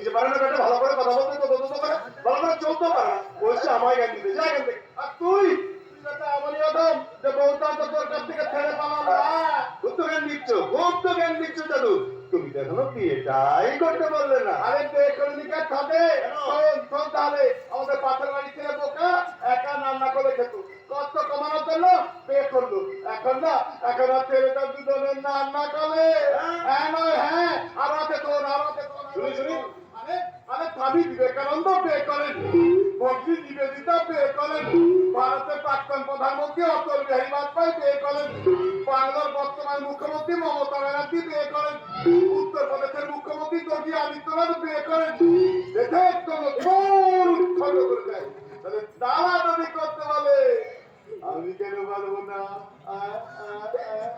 নিজে পারে না বেটা ভালো করে কথা বলতে তো বলতে পারে। ভালো করে চলতে পারে। না বলছে আমায় জ্ঞান দিতে। যা থেকে আর তুই? তুমি করতে না। আরে করে দিকে থাকে শোন শোন তাহলে। আমাদের পাশের বাড়ি ছেলে বোকা একা রান্না করে খেত। কষ্ট কমানোর জন্য বিয়ে করল এখন না এখন আর ছেলেটা দুজনের রান্না করে। হ্যাঁ নয় হ্যাঁ। বিহারী বাজপেয়ী বিয়ে করেন। বাংলার বর্তমান মুখ্যমন্ত্রী মমতা ব্যানার্জি বিয়ে করেন। উত্তরপ্রদেশের মুখ্যমন্ত্রী যোগী আদিত্যনাথ বিয়ে করেন। যদি করতে বলে, আমি কেন পারব না?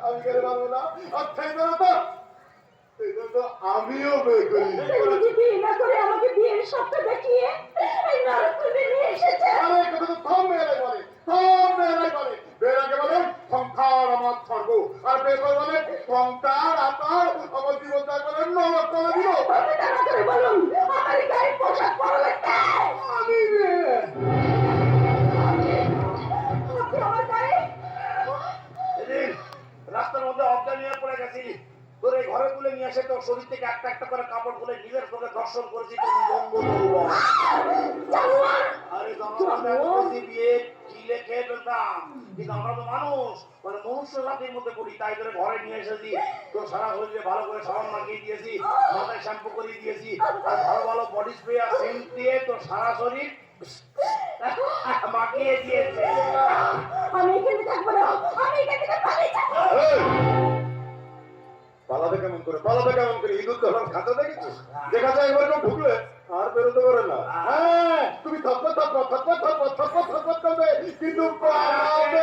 আমি কেন পারব না? জন্য তো আমিও বিয়ে করি আমাকে বিয়ের স্বপ্ন দেখিয়ে ঘরে তুলে নিয়ে এসে তোর শরীর থেকে একটা একটা করে কাপড় খুলে নিজের তোকে দর্শন করেছি আরে বিয়ে চিলে খেয়ে ফেলতাম। কিন্তু আমরা তো মানুষ মানে মনুষ্য জাতির মধ্যে পড়ি তাই করে ঘরে নিয়ে এসেছি। তো সারা শরীরে ভালো করে সাবান মাখিয়ে দিয়েছি মাথায় শ্যাম্পু করিয়ে দিয়েছি আর ভালো ভালো বডি স্প্রে আর সেন্ট দিয়ে তোর সারা শরীর মাখিয়ে দিয়েছে। আমি এখানে থাকব না। আমি এখান থেকে পালিয়ে যাব। এই! পালাবে কেমন করে? পালাবে কেমন করে? ইঁদুর ধরার খাতা দেখেছিস? দেখা যায় একবার কেউ ঢুকলে আর বেরোতে পারে না। হ্যাঁ তুমি করবে। কিন্তু পালাবে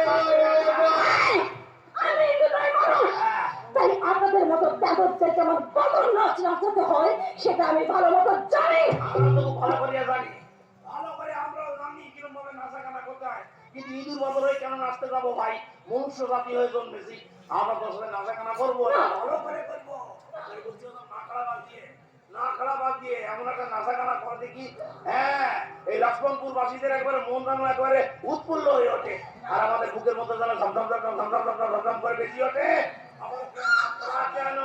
তাই আপনাদের মতো দাদরদেরকে আমার বদল নাচ নাচাতে হয় সেটা আমি ভালো মতো জানি। ভালো করিয়া জানি। ভালো করে আমরাও জানি কীরকম ভাবে নাচা গানা করতে হয়। কিন্তু ইঁদুর বদল হয়ে কেন নাচতে যাব ভাই? মনুষ্য জাতি হয়ে জন্মেছি, আমরা তো আসলে করব ভালো করে করব। না এমন একটা নাচাকানা করে দেখি হ্যাঁ এই লক্ষ্মণপুর বাসীদের একবারে মন একবারে উৎফুল্ল হয়ে ওঠে। আর আমাদের বুকের মধ্যে যেন ঝমঝম করে বেশি ওঠে। কেন?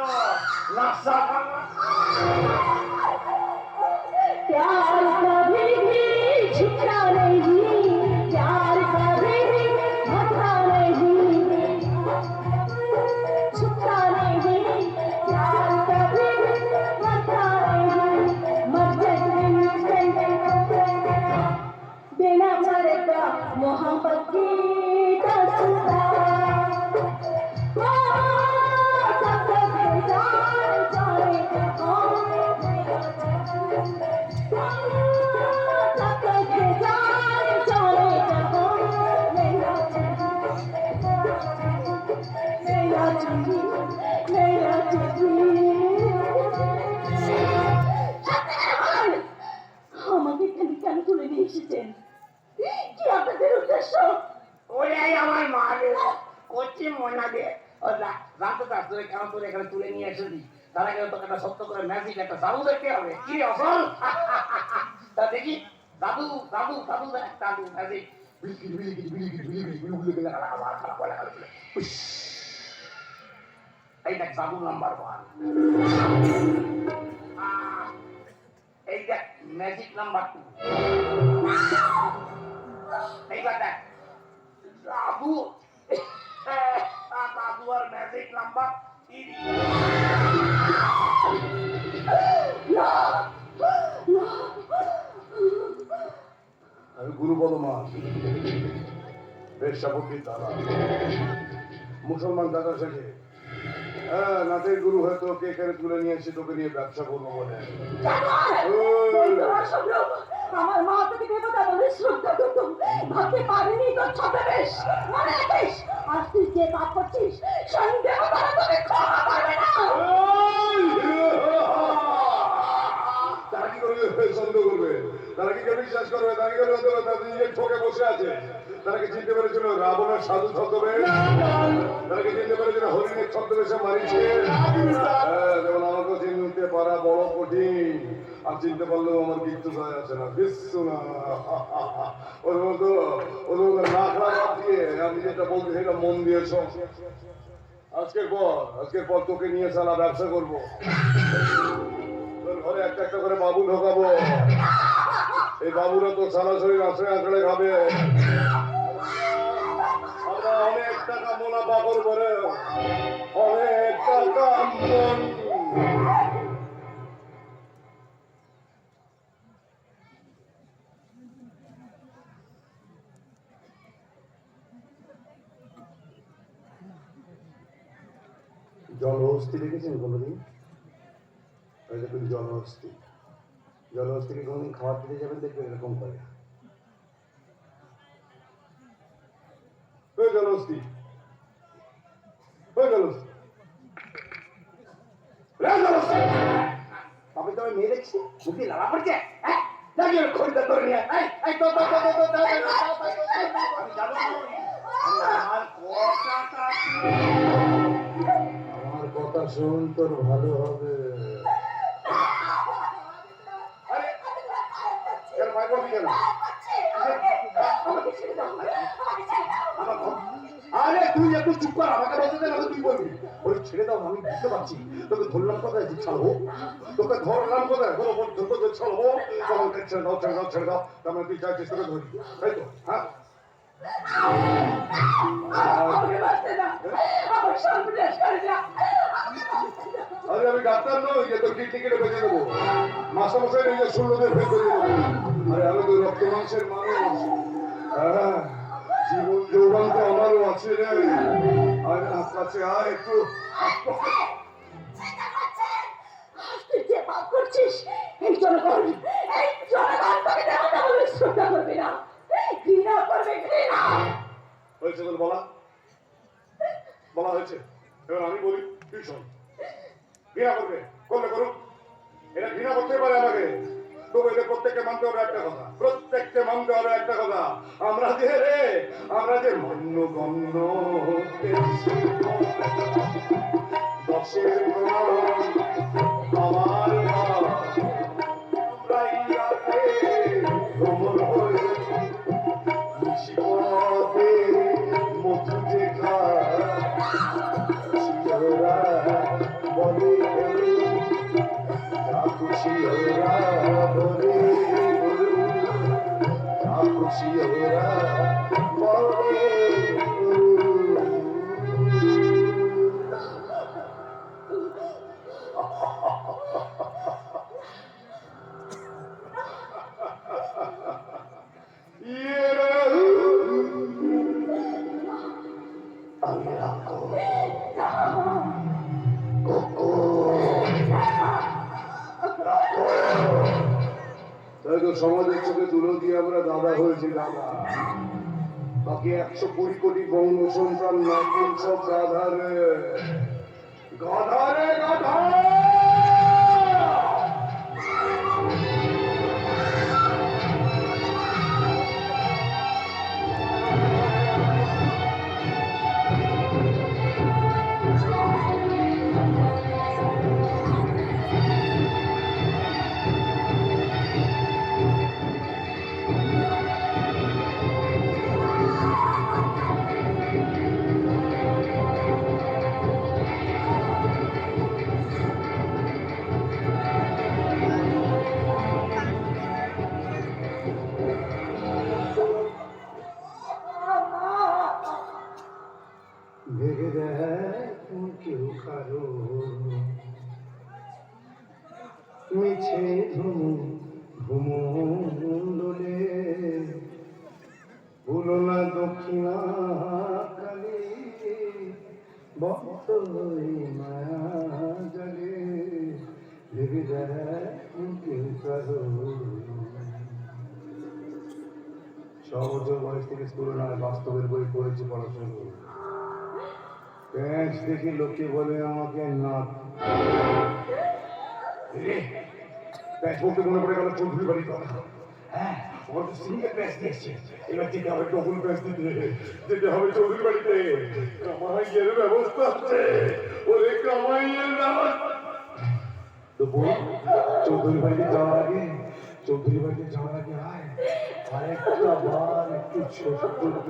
নাচা मोहब्बत की दस्ता Thank you. এখানে তুলে নিয়ে এসেছি তার আগে তোকে একটা সত্য করে ম্যাজিক একটা জাদু দেখতে হবে কি রে অসল তা দেখি দাদু দাদু দাদু দেখ, দাদু ম্যাজিক বিলিকিরি বিলিকিরি বিলিকিরি বিলিকিরি বিলিকিরি বিলিকিরি খালা খালা খালা খালা খালা খালা উস। এই দেখ জাদু নাম্বার ওয়ান এই দেখ ম্যাজিক নাম্বার টু এইবার দেখ দাদু দাদু আর ম্যাজিক নাম্বার তিন আমি গুরু বলমান বেশাপতির দাদা মুসলমান দাদা শেখে হ্যাঁ নাচের গুরু হয়তো কে এখানে তুলে নিয়ে এসে তোকে নিয়ে ব্যবসা করব বলে। আমার মা তোকে দেবতা বলে শ্রদ্ধা করত ভাবতে পারিনি তোর ছদ্মবেশ মনে রাখিস? আজ তুই যে পাপ করছিস সন্দেহ করা তোকে ক্ষমা করবে না। তারা কি করবে? সন্দেহ করবে। তারা কি করে বিশ্বাস করবে? তারা কি করবে? তারা নিজের ঠকে বসে আছে। তারা কি চিনতে পেরেছিল রাবণের সাধু ছদ্মবেশ? তারা কি চিনতে পেরেছিল হরিণের ছদ্মবেশে মারিছে? হ্যাঁ, যেমন আমাকে চিনতে পারা বড় কঠিন। আর চিনতে পারলেও আমার কিচ্ছু যায় আসে না। কিচ্ছু না। ওর মতো ওর মতো না খারাপ দিয়ে আমি যেটা বলতে সেটা মন দিয়েছ আজকের পর আজকের পর তোকে নিয়ে সালা ব্যবসা করব। তোর ঘরে একটা একটা করে বাবু ঢোকাবো। এই বাবুরা তো সরাসরি আঁচড়ে আঁচড়ে খাবে। অনেক টাকা মুনাফা করব রে। অনেক টাকা মন জলহস্তি দেখেছেন কোনোদিন ওই দেখুন জলহস্তি জলহস্তিকে কোনোদিন খাবার দিতে যাবেন দেখবেন এরকম করে জলহস্তি তবে তো আমি মেয়ে দেখছি পড়ছে হ্যাঁ শুন তোর ভালো হবে। আরে তুই একটু চুপ কর আমাকে বলতে দে তুই বলবি। ওরে ছেড়ে দাও আমি বুঝতে পারছি। তোকে ধরলাম কোথায় যে ছাড়বো? তোকে ধরলাম কোথায়? কোনো পর্যন্ত যে ছাড়বো? তখন ছেড়ে দাও ছেড়ে দাও ছেড়ে দাও। মানে তুই চাইছিস তোকে ধরি। তাই তো? হ্যাঁ? আমার আরে আমি ডাক্তার নই যে তোর কিডনি কেটে বেঁচে দেবো। মাসে মাসে নিজের শূন্যদের ভেদ করে দেবো আরে আমি তো রক্ত মাংসের মানুষ। হ্যাঁ জীবন যৌবন তো আমারও আছে রে। আরে কাছে আয় একটু করছিস এই জনগণ এই জনগণ তোকে দেবতা বলে শ্রদ্ধা করবে না। ঘৃণা করবে ঘৃণা। হয়েছে তোর বলা? বলা হয়েছে। এবার আমি বলি। শোন ঘৃণা করবে করলে করুক। এটা ঘৃণা করতে পারে আমাকে। তবু এদের প্রত্যেককে মানতে হবে একটা কথা। একটা কথা। আমরা যে রে, আমরা যে মান্য গণ্য দশের যা খুশি সমাজের চোখে তুলে দিয়ে আমরা দাদা হয়েছি দাদা। বাকি একশো কুড়ি কোটি বঙ্গ সন্তান নাকিন সব গাধারে। গাধারে গাধা মিছে ধুমু ভুমুলে না দক্ষিণা কালী ভক্ত মায়া জলে ভেবে দেখ সহজ বয়স থেকে স্কুল নয় বাস্তবের বই পড়েছি পড়াশোনা প্যাঁচ দেখে লোকে বলে আমাকে নাক রে, প্যাঁচ বলতে মনে পড়ে গেল চৌধুরী বাড়ির কথা। হ্যাঁ ওর তো সিঙ্গেল প্যাঁচ দিয়েছে। এবার যেতে হবে ডবল প্যাঁচ দিতে। যেতে হবে চৌধুরী বাড়িতে। কামাইয়ের ব্যবস্থা আছে। ওরে কামাইয়ের ব্যবস্থা। তো তো বোন চৌধুরী বাড়িতে যাওয়ার আগে চৌধুরী বাড়িতে যাওয়ার আগে আয়। আরেকটা বার একটু ছোট করে।